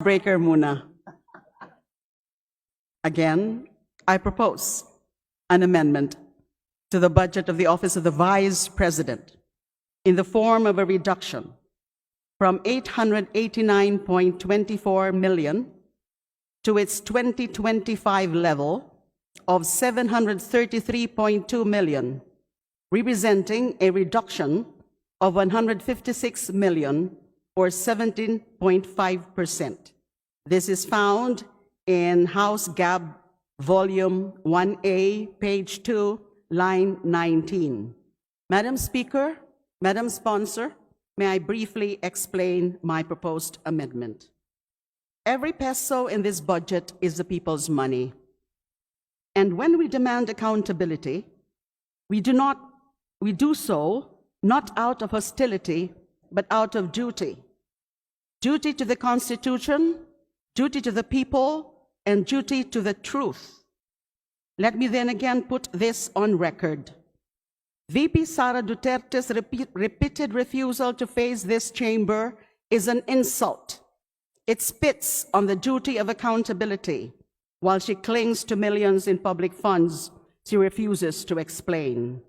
breaker muna. Again, I propose an amendment to the budget of the Office of the Vice President in the form of a reduction from 889.24 million to its 2025 level of 733.2 million, representing a reduction of 156 million or 17.5%. This is found in House Gab Volume 1A, page 2, line 19. Madam Speaker, Madam Sponsor, may I briefly explain my proposed amendment? Every peso in this budget is the people's money. And when we demand accountability, we do not we do so not out of hostility, but out of duty. Duty to the Constitution, duty to the people, and duty to the truth. Let me then again put this on record. VP Sara Duterte's repeat, repeated refusal to face this chamber is an insult. It spits on the duty of accountability. While she clings to millions in public funds, she refuses to explain.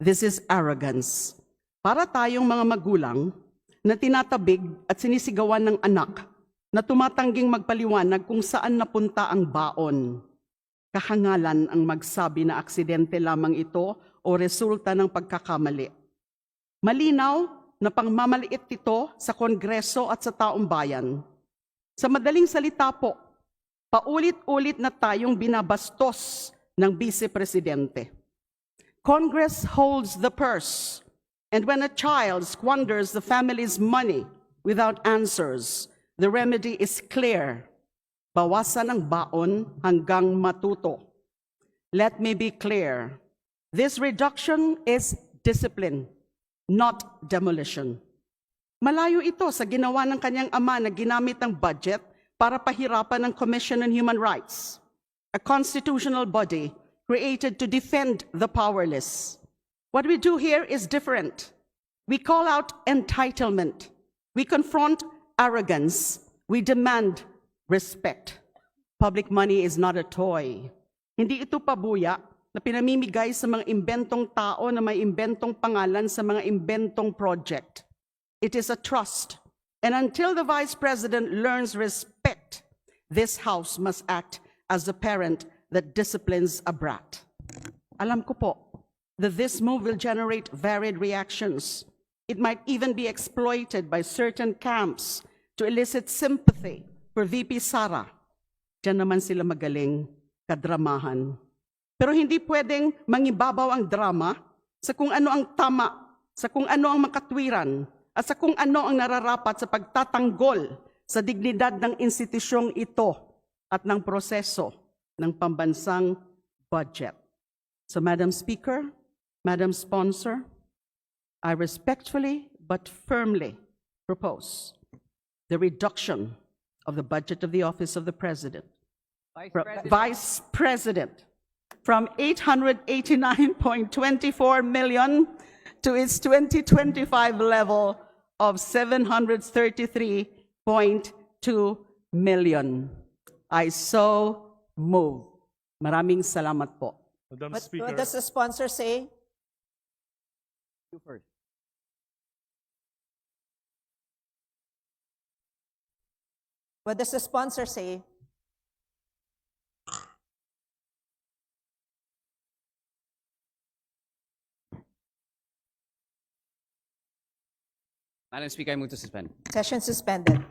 This is arrogance. Para tayong mga magulang na tinatabig at sinisigawan ng anak na tumatangging magpaliwanag kung saan napunta ang baon. Kahangalan ang magsabi na aksidente lamang ito o resulta ng pagkakamali. Malinaw na pangmamaliit ito sa Kongreso at sa taong bayan. Sa madaling salita po, paulit-ulit na tayong binabastos ng Vice Presidente. Congress holds the purse, and when a child squanders the family's money without answers, the remedy is clear. Bawasan ang baon hanggang matuto. Let me be clear. This reduction is discipline, not demolition. Malayo ito sa ginawa ng kanyang ama na ginamit ang budget para pahirapan ang Commission on Human Rights, a constitutional body created to defend the powerless. What we do here is different. We call out entitlement. We confront arrogance. We demand respect. Public money is not a toy. Hindi ito pabuya na pinamimigay sa mga imbentong tao na may imbentong pangalan sa mga imbentong project. It is a trust. And until the Vice President learns respect, this House must act as the parent that disciplines a brat. Alam ko po that this move will generate varied reactions. It might even be exploited by certain camps to elicit sympathy for VP Sara. Diyan naman sila magaling, kadramahan. Pero hindi pwedeng mangibabaw ang drama sa kung ano ang tama, sa kung ano ang makatwiran, at sa kung ano ang nararapat sa pagtatanggol sa dignidad ng institusyong ito at ng proseso ng pambansang budget. So Madam Speaker, Madam Sponsor, I respectfully but firmly propose the reduction of the budget of the Office of the President. From- Vice President from 889.24 million to its 2025 level of 733.2 million. I so move. Maraming salamat po. Madam What, Speaker, what does the sponsor say? You first. What does the sponsor say? Madam Speaker, I move to suspend. Session suspended.